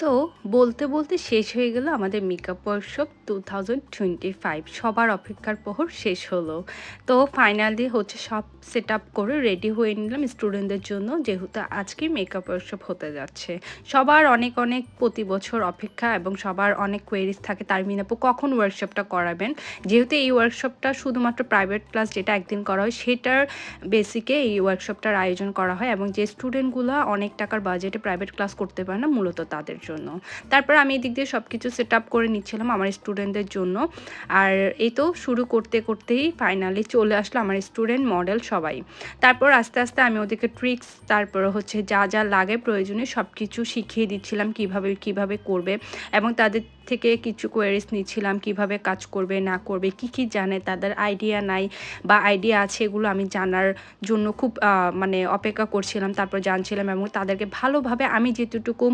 So বলতে বলতে শেষ হয়ে গেল আমাদের makeup workshop two thousand twenty five সবার অপেক্ষার প্রহর শেষ হলো। তো ফাইনালি হচ্ছে সব সেট আপ করে রেডি হয়ে নিলাম স্টুডেন্টদের জন্য, যেহেতু আজকে মেকআপ ওয়ার্কশপ হতে যাচ্ছে। সবার অনেক অনেক প্রতি বছর অপেক্ষা এবং সবার অনেক কোয়েরিজ থাকে। তার মিনাপু কখন ওয়ার্কশপটা করাবেন? যেহেতু এই ওয়ার্কশপটা শুধুমাত্র প্রাইভেট ক্লাস যেটা একদিন করা হয়, সেটার বেসিকে এই ওয়ার্কশপটার আয়োজন করা হয় এবং যে স্টুডেন্টগুলো অনেক টাকার বাজেটে প্রাইভেট ক্লাস করতে পারে না, মূলত তাদের জন্য। তারপর আমি এদিক দিয়ে সব কিছু সেট আপ করে নিচ্ছিলাম আমার স্টুডেন্টদের জন্য। আর এই তো শুরু করতে করতেই ফাইনালি চলে আসলো আমার স্টুডেন্ট মডেল সবাই। তারপর আস্তে আস্তে আমি ওদেরকে ট্রিক্স তারপর হচ্ছে যা যা লাগে প্রয়োজনে সব কিছু শিখিয়ে দিচ্ছিলাম কীভাবে কীভাবে করবে এবং তাদের থেকে কিছু কোয়ারিজ নিচ্ছিলাম কীভাবে কাজ করবে, না করবে, কি কি জানে, তাদের আইডিয়া নাই বা আইডিয়া আছে এগুলো আমি জানার জন্য খুব মানে অপেক্ষা করছিলাম, তারপর জানছিলাম এবং তাদেরকে ভালোভাবে আমি যেটুকু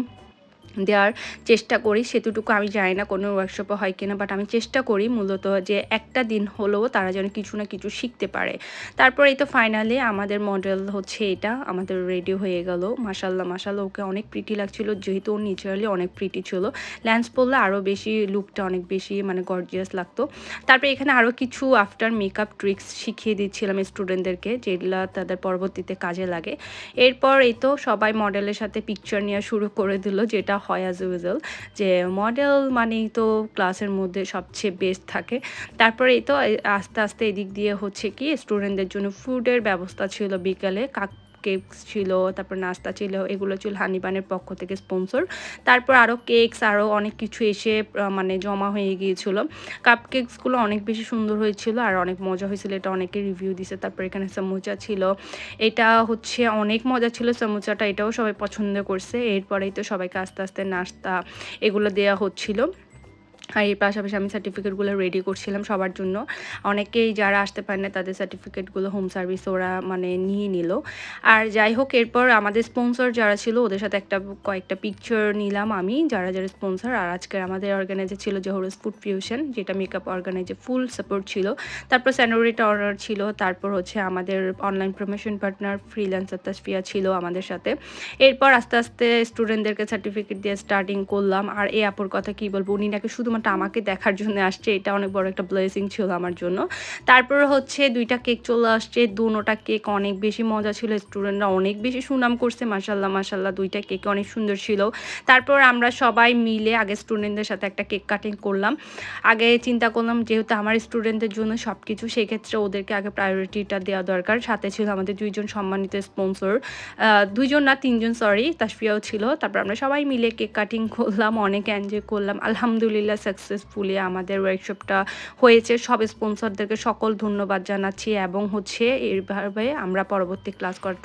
দেওয়ার চেষ্টা করি, সেতুটুকু আমি জানি না কোনো ওয়ার্কশপে হয় কিনা বাট আমি চেষ্টা করি মূলত যে একটা দিন হলেও তারা যেন কিছু না কিছু শিখতে পারে। তারপর এই তো ফাইনালি আমাদের মডেল হচ্ছে এটা, আমাদের রেডি হয়ে গেল। মাসাল্লাহ মাসাল্লাহ ওকে অনেক প্রিটি লাগছিল, যেহেতু ও নেচারালি অনেক প্রিটি ছিল। ল্যান্স পরলে আরও বেশি লুকটা অনেক বেশি মানে গর্জিয়াস লাগতো। তারপর এখানে আরও কিছু আফটার মেকআপ ট্রিক্স শিখিয়ে দিচ্ছিলাম স্টুডেন্টদেরকে যেগুলো তাদের পরবর্তীতে কাজে লাগে। এরপর এই তো সবাই মডেলের সাথে পিকচার নেওয়া শুরু করে দিল, যেটা হয় অ্যাজ ইউজুয়াল যে মডেল মানেই তো ক্লাসের মধ্যে সবচেয়ে বেস্ট থাকে। তারপরে তো আস্তে আস্তে এদিক দিয়ে হচ্ছে কি স্টুডেন্টদের জন্য ফুডের ব্যবস্থা ছিল বিকালে। কাক কেকস ছিল, তারপর নাস্তা ছিল, এগুলো ছিল হানিবানের পক্ষ থেকে স্পন্সর তারপর আরও কেকস আরও অনেক কিছু এসে মানে জমা হয়ে গিয়েছিল। কাপ কেকসগুলো অনেক বেশি সুন্দর হয়েছিল আর অনেক মজা হয়েছিল, এটা অনেকে রিভিউ দিছে। তারপর এখানে সমুচা ছিল। এটা হচ্ছে অনেক মজা ছিল সমুচাটা, এটাও সবাই পছন্দ করছে। এরপরেই তো সবাইকে আস্তে আস্তে নাস্তা এগুলো দেওয়া হচ্ছিল। আর এর পাশাপাশি আমি সার্টিফিকেটগুলো রেডি করছিলাম সবার জন্য। অনেকেই যারা আসতে পারে না তাদের সার্টিফিকেটগুলো হোম সার্ভিস ওরা মানে নিয়ে নিল। আর যাই হোক, এরপর আমাদের স্পন্সর যারা ছিল, ওদের সাথে একটা কয়েকটা পিকচার নিলাম আমি। যারা যারা স্পন্সর আর আজকে আমাদের অর্গানাইজার ছিল জহরস ফুড ফিউশন যেটা মেকআপ অর্গানাইজে ফুল সাপোর্ট ছিল। তারপর স্যানোরিটা অর্ডার ছিল, তারপর হচ্ছে আমাদের online promotion partner freelancer Tasfia ছিল আমাদের সাথে। এরপর আস্তে আস্তে স্টুডেন্টদেরকে সার্টিফিকেট দিয়ে স্টার্টিং করলাম। আর এই আপুর কথা কি বলব, উনি নাকি শুধুমাত্র শুধুমাত্র আমাকে দেখার জন্য আসছে, এটা অনেক বড় একটা ব্লেসিং ছিল আমার জন্য। তারপর হচ্ছে দুইটা কেক চলে আসছে দুটা কেক অনেক বেশি মজা ছিল স্টুডেন্টরা অনেক বেশি সুনাম করছে মাসাল্লাহ মাসাল্লাহ দুইটা কেক অনেক সুন্দর ছিল। তারপর আমরা সবাই মিলে আগে স্টুডেন্টদের সাথে একটা কেক কাটিং করলাম। আগে চিন্তা করলাম যেহেতু আমার স্টুডেন্টদের জন্য সব কিছু সেক্ষেত্রে ওদেরকে আগে প্রায়োরিটিটা দেওয়া দরকার। সাথে ছিল আমাদের দুইজন সম্মানিত স্পন্সর দুইজন না, তিনজন সরি তাসফিয়াও ছিল। তারপর আমরা সবাই মিলে কেক কাটিং করলাম, অনেক এনজয় করলাম, আলহামদুলিল্লাহ সাকসেসফুলি আমাদের ওয়ার্কশপটা হয়েছে। সব স্পন্সরদেরকে সকল ধন্যবাদ জানাচ্ছি এবং হচ্ছে এইভাবে আমরা পরবর্তী ক্লাস করার